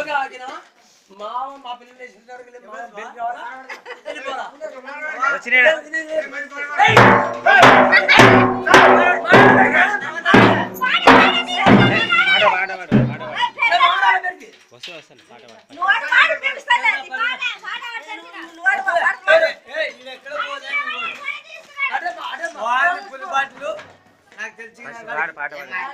పాట పాడు మా మా పిల్లలు? వెళ్ళిపోరా. వచ్చినాడు? వస్తాను పాట పాడు.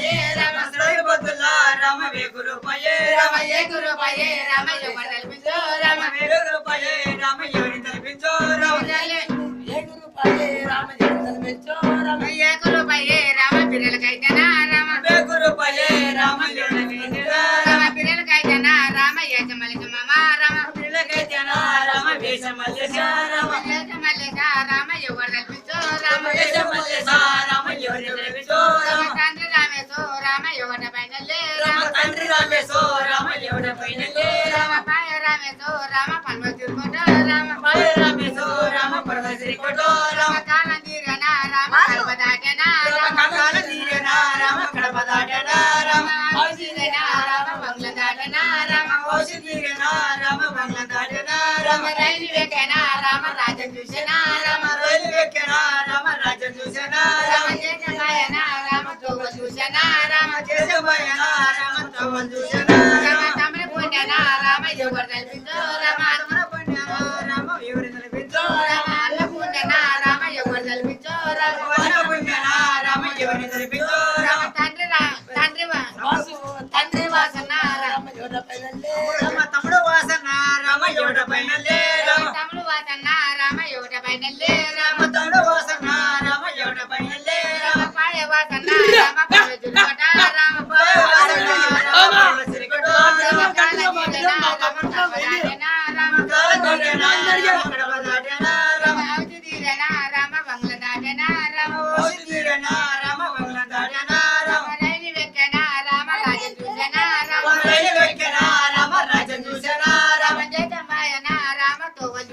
ఏడు రూపాయే రామ సరిపతుల రామ వేగు రూపాయే రామ రామ ఏడు రూపాయే రామ ఎవరు కల్పించో రామ రామ వేగు రూపాయే రామ ఎవరిని తలపించో రామ ఏడు రూపాయే రామ ఏడు కల్పించో రామ ఏడు రూపాయే రామ పిల్లలకైతేనా రామ వేగు రూపాయే రామ ఎవరిని రామ పిల్లలకైతేనా రామ ఏజమలిక మామ రామ పిల్లకైతేనా రామ వేష తండ్రి రామేశో రామ ఎవరి పైన రామ. పాయ రామేశో రామ పన్వ తిరుగుట రామ. పాయ రామేశో రామ పరమశ్రీ కొట్టో రామ. కాలం తీరన రామ కల్ప దాటన రామ. కమల తీరనా రామ కడప దాటనా రామ. తీరన రామ బంగ్ల దాటన రామ. తీరనా రామ బంగ్ల దాటనా రామ రైలు వెక్కన రామ రాజం చూసిన రామ రైలు ఎక్కనా రామ రాజ్యం చూసనా రామ చేతమాయన రామ తోగ చూసిన రామ చూసనా రామ. రామ తమల పుణ్యన రామ ఎవరు కల్పించో రామ రామ పుణ్యాన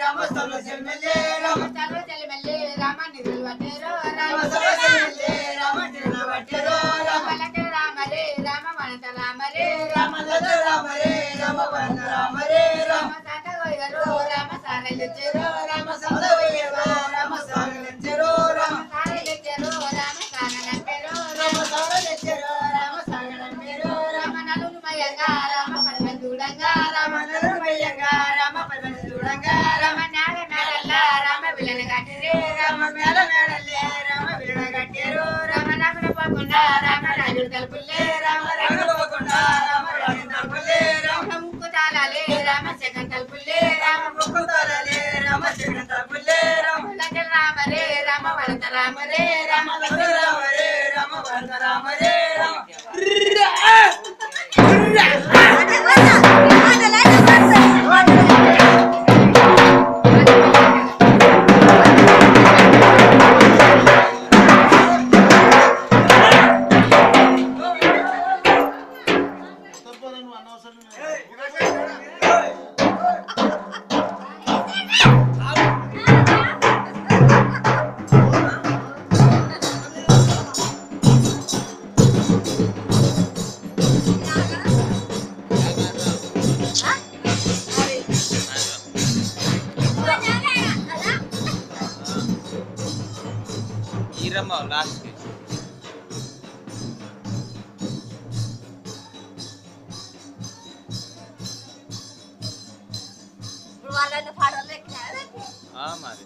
రామ సర్వ జన్మలే రామ సర్వ జన్మలే రామ నిధులు వందేరో రామ మేళ మేడలే రామ వీణ కట్టేరు రామ నామన పాకుండా రామ రాజుడు తలుపులే రామ రే రామ రామ రే రామ. రామ రే అనవసరం come on, last pitch. હા મારે